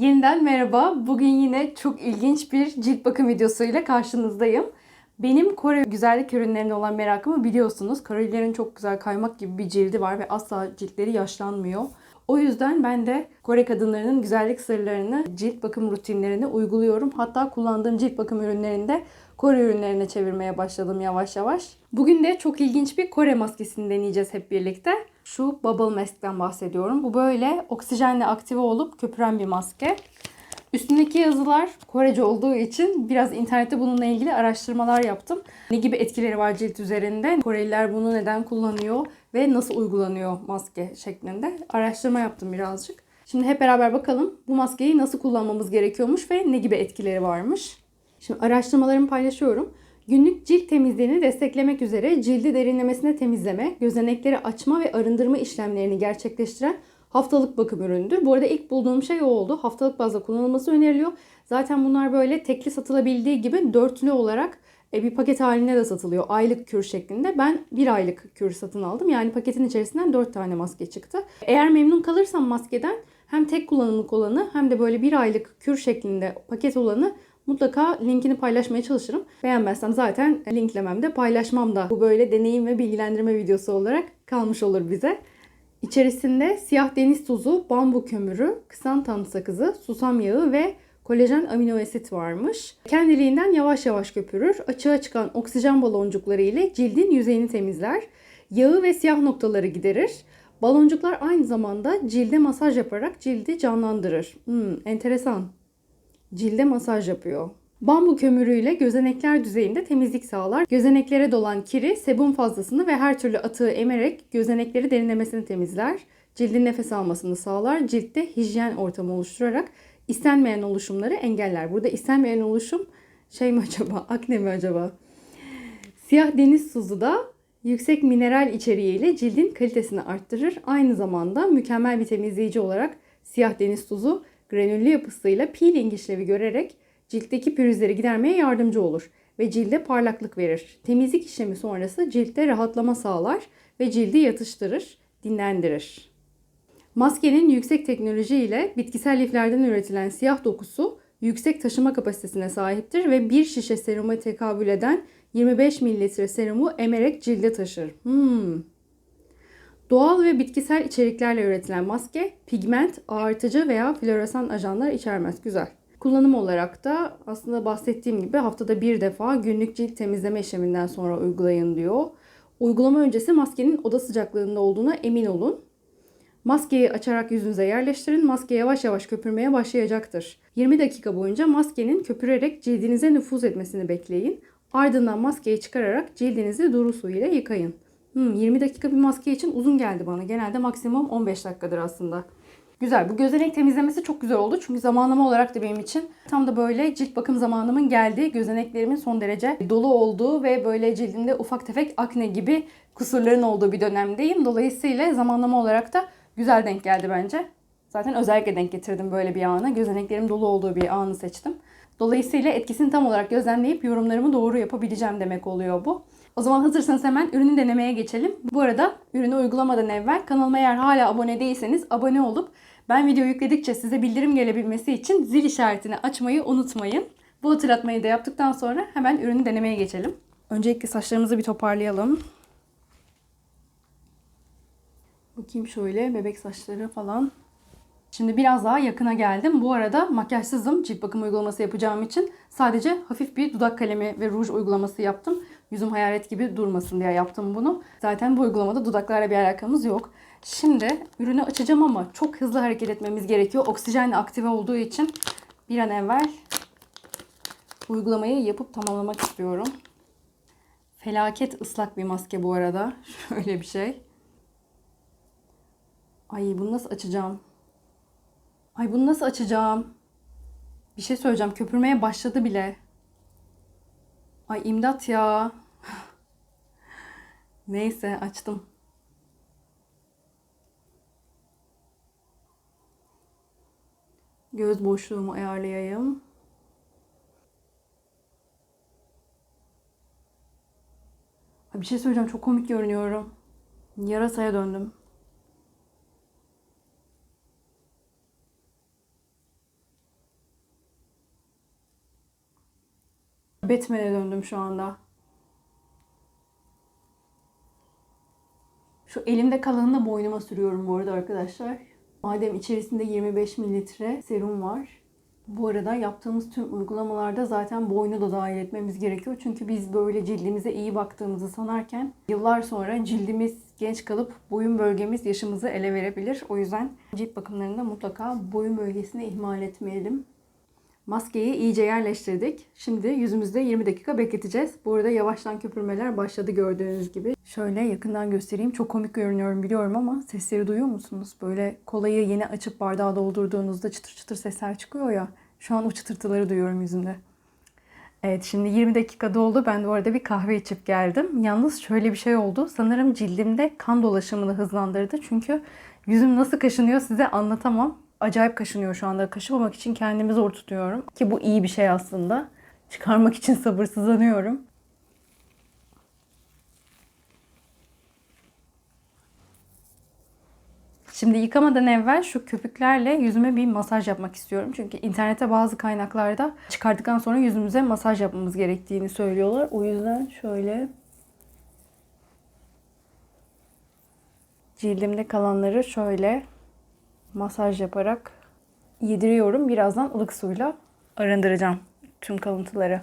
Yeniden merhaba. Bugün yine çok ilginç bir cilt bakım videosuyla karşınızdayım. Benim Kore güzellik ürünlerine olan merakımı biliyorsunuz. Korelilerin çok güzel kaymak gibi bir cildi var ve asla ciltleri yaşlanmıyor. O yüzden ben de Kore kadınlarının güzellik sırlarını, cilt bakım rutinlerini uyguluyorum. Hatta kullandığım cilt bakım ürünlerini de Kore ürünlerine çevirmeye başladım yavaş yavaş. Bugün de çok ilginç bir Kore maskesini deneyeceğiz hep birlikte. Şu Bubble Mask'ten bahsediyorum. Bu böyle oksijenle aktive olup köpüren bir maske. Üstündeki yazılar Korece olduğu için biraz internette bununla ilgili araştırmalar yaptım. Ne gibi etkileri var cilt üzerinde, Koreliler bunu neden kullanıyor ve nasıl uygulanıyor maske şeklinde araştırma yaptım birazcık. Şimdi hep beraber bakalım bu maskeyi nasıl kullanmamız gerekiyormuş ve ne gibi etkileri varmış. Şimdi araştırmalarımı paylaşıyorum. Günlük cilt temizliğini desteklemek üzere cildi derinlemesine temizleme, gözenekleri açma ve arındırma işlemlerini gerçekleştiren haftalık bakım ürünüdür. Bu arada ilk bulduğum şey o oldu. Haftalık bazda kullanılması öneriliyor. Zaten bunlar böyle tekli satılabildiği gibi dörtlü olarak e, bir paket halinde de satılıyor. Aylık kür şeklinde. Ben bir aylık kür satın aldım. Yani paketin içerisinden dört tane maske çıktı. Eğer memnun kalırsam maskeden hem tek kullanımlık olanı hem de böyle bir aylık kür şeklinde paket olanı mutlaka linkini paylaşmaya çalışırım. Beğenmezsem zaten linklememde paylaşmam da bu böyle deneyim ve bilgilendirme videosu olarak kalmış olur bize. İçerisinde siyah deniz tuzu, bambu kömürü, kısantan sakızı, susam yağı ve kolajen amino asit varmış. Kendiliğinden yavaş yavaş köpürür. Açığa çıkan oksijen baloncukları ile cildin yüzeyini temizler. Yağı ve siyah noktaları giderir. Baloncuklar aynı zamanda cilde masaj yaparak cildi canlandırır. Hmm, enteresan. Cilde masaj yapıyor. Bambu kömürüyle gözenekler düzeyinde temizlik sağlar. Gözeneklere dolan kiri, sebum fazlasını ve her türlü atığı emerek gözenekleri derinlemesine temizler. Cildin nefes almasını sağlar. Ciltte hijyen ortamı oluşturarak istenmeyen oluşumları engeller. Burada istenmeyen oluşum şey mi acaba? Akne mi acaba? Siyah deniz tuzu da yüksek mineral içeriğiyle cildin kalitesini arttırır. Aynı zamanda mükemmel bir temizleyici olarak siyah deniz tuzu granüllü yapısıyla peeling işlevi görerek ciltteki pürüzleri gidermeye yardımcı olur ve cilde parlaklık verir. Temizlik işlemi sonrası ciltte rahatlama sağlar ve cildi yatıştırır, dinlendirir. Maskenin yüksek teknoloji ile bitkisel liflerden üretilen siyah dokusu yüksek taşıma kapasitesine sahiptir ve bir şişe seruma tekabül eden 25 mililitre serumu emerek cilde taşır. Hmm. Doğal ve bitkisel içeriklerle üretilen maske pigment, ağartıcı veya floresan ajanlar içermez. Güzel. Kullanım olarak da aslında bahsettiğim gibi haftada bir defa günlük cilt temizleme işleminden sonra uygulayın diyor. Uygulama öncesi maskenin oda sıcaklığında olduğuna emin olun. Maskeyi açarak yüzünüze yerleştirin. Maske yavaş yavaş köpürmeye başlayacaktır. 20 dakika boyunca maskenin köpürerek cildinize nüfuz etmesini bekleyin. Ardından maskeyi çıkararak cildinizi duru su ile yıkayın. Hmm, 20 dakika bir maske için uzun geldi bana. Genelde maksimum 15 dakikadır aslında. Güzel. Bu gözenek temizlemesi çok güzel oldu. Çünkü zamanlama olarak da benim için tam da böyle cilt bakım zamanımın geldiği, gözeneklerimin son derece dolu olduğu ve böyle cildimde ufak tefek akne gibi kusurların olduğu bir dönemdeyim. Dolayısıyla zamanlama olarak da güzel denk geldi bence. Zaten özellikle denk getirdim böyle bir anı. Gözeneklerim dolu olduğu bir anı seçtim. Dolayısıyla etkisini tam olarak gözlemleyip yorumlarımı doğru yapabileceğim demek oluyor bu. O zaman hazırsanız hemen ürünü denemeye geçelim. Bu arada ürünü uygulamadan evvel kanalıma eğer hala abone değilseniz abone olup ben video yükledikçe size bildirim gelebilmesi için zil işaretini açmayı unutmayın. Bu hatırlatmayı da yaptıktan sonra hemen ürünü denemeye geçelim. Öncelikle saçlarımızı bir toparlayalım. Bakayım şöyle bebek saçları falan. Şimdi biraz daha yakına geldim. Bu arada makyajsızım. Cilt bakım uygulaması yapacağım için sadece hafif bir dudak kalemi ve ruj uygulaması yaptım. Yüzüm hayalet gibi durmasın diye yaptım bunu. Zaten bu uygulamada dudaklarla bir alakamız yok. Şimdi ürünü açacağım ama çok hızlı hareket etmemiz gerekiyor. Oksijenle aktive olduğu için bir an evvel uygulamayı yapıp tamamlamak istiyorum. Felaket ıslak bir maske bu arada. Şöyle bir şey. Ay bunu nasıl açacağım? Ay bunu nasıl açacağım? Bir şey söyleyeceğim. Köpürmeye başladı bile. Ay imdat ya. Neyse açtım. Göz boşluğumu ayarlayayım. Bir şey söyleyeceğim çok komik görünüyorum. Yarasaya döndüm. Batman'e döndüm şu anda. Şu elimde kalanını da boynuma sürüyorum bu arada arkadaşlar. Madem içerisinde 25 mililitre serum var. Bu arada yaptığımız tüm uygulamalarda zaten boynu da dahil etmemiz gerekiyor. Çünkü biz böyle cildimize iyi baktığımızı sanarken yıllar sonra cildimiz genç kalıp boyun bölgemiz yaşımızı ele verebilir. O yüzden cilt bakımlarında mutlaka boyun bölgesini ihmal etmeyelim. Maskeyi iyice yerleştirdik. Şimdi yüzümüzde 20 dakika bekleteceğiz. Bu arada yavaştan köpürmeler başladı gördüğünüz gibi. Şöyle yakından göstereyim. Çok komik görünüyorum biliyorum ama sesleri duyuyor musunuz? Böyle kolayı yeni açıp bardağa doldurduğunuzda çıtır çıtır sesler çıkıyor ya. Şu an o çıtırtıları duyuyorum yüzümde. Evet şimdi 20 dakika doldu. Ben de bu arada bir kahve içip geldim. Yalnız şöyle bir şey oldu. Sanırım cildimde kan dolaşımını hızlandırdı. Çünkü yüzüm nasıl kaşınıyor size anlatamam. Acayip kaşınıyor şu anda. Kaşımamak için kendimi zor tutuyorum. Ki bu iyi bir şey aslında. Çıkarmak için sabırsızlanıyorum. Şimdi yıkamadan evvel şu köpüklerle yüzüme bir masaj yapmak istiyorum. Çünkü internette bazı kaynaklarda çıkardıktan sonra yüzümüze masaj yapmamız gerektiğini söylüyorlar. O yüzden şöyle cildimde kalanları şöyle masaj yaparak yediriyorum. Birazdan ılık suyla arındıracağım tüm kalıntıları.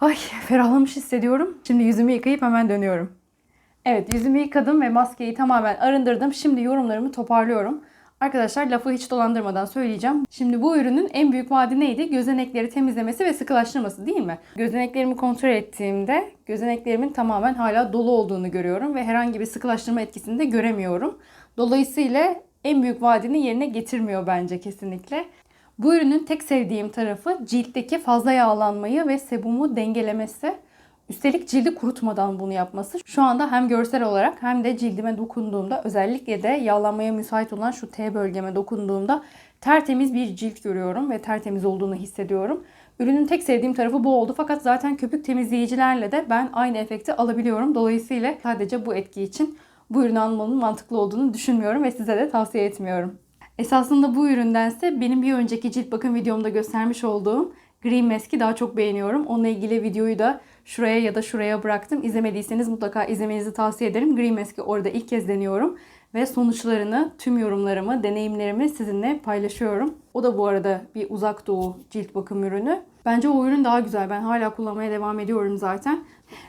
Ay ferahlamış hissediyorum. Şimdi yüzümü yıkayıp hemen dönüyorum. Evet yüzümü yıkadım ve maskeyi tamamen arındırdım. Şimdi yorumlarımı toparlıyorum. Arkadaşlar lafı hiç dolandırmadan söyleyeceğim. Şimdi bu ürünün en büyük vaadi neydi? Gözenekleri temizlemesi ve sıkılaştırması değil mi? Gözeneklerimi kontrol ettiğimde gözeneklerimin tamamen hala dolu olduğunu görüyorum ve herhangi bir sıkılaştırma etkisini de göremiyorum. Dolayısıyla en büyük vaadini yerine getirmiyor bence kesinlikle. Bu ürünün tek sevdiğim tarafı ciltteki fazla yağlanmayı ve sebumu dengelemesi. Üstelik cildi kurutmadan bunu yapması. Şu anda hem görsel olarak hem de cildime dokunduğumda özellikle de yağlanmaya müsait olan şu T bölgeme dokunduğumda tertemiz bir cilt görüyorum ve tertemiz olduğunu hissediyorum. Ürünün tek sevdiğim tarafı bu oldu fakat zaten köpük temizleyicilerle de ben aynı efekti alabiliyorum. Dolayısıyla sadece bu etki için bu ürünü almanın mantıklı olduğunu düşünmüyorum ve size de tavsiye etmiyorum. Esasında bu üründense benim bir önceki cilt bakım videomda göstermiş olduğum Green Mask'i daha çok beğeniyorum. Onunla ilgili videoyu da şuraya ya da şuraya bıraktım. İzlemediyseniz mutlaka izlemenizi tavsiye ederim. Green Mask'i orada ilk kez deniyorum. Ve sonuçlarını, tüm yorumlarımı, deneyimlerimi sizinle paylaşıyorum. O da bu arada bir uzak doğu cilt bakım ürünü. Bence o ürün daha güzel. Ben hala kullanmaya devam ediyorum zaten.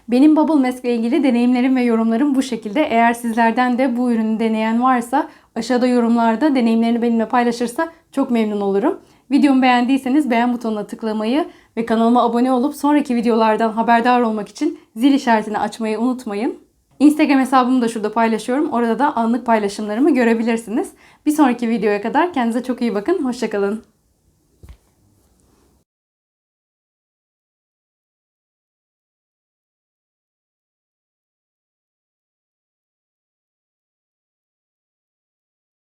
Benim Bubble Mask ile ilgili deneyimlerim ve yorumlarım bu şekilde. Eğer sizlerden de bu ürünü deneyen varsa aşağıda yorumlarda deneyimlerini benimle paylaşırsa çok memnun olurum. Videomu beğendiyseniz beğen butonuna tıklamayı ve kanalıma abone olup sonraki videolardan haberdar olmak için zil işaretini açmayı unutmayın. Instagram hesabımı da şurada paylaşıyorum. Orada da anlık paylaşımlarımı görebilirsiniz. Bir sonraki videoya kadar kendinize çok iyi bakın. Hoşçakalın.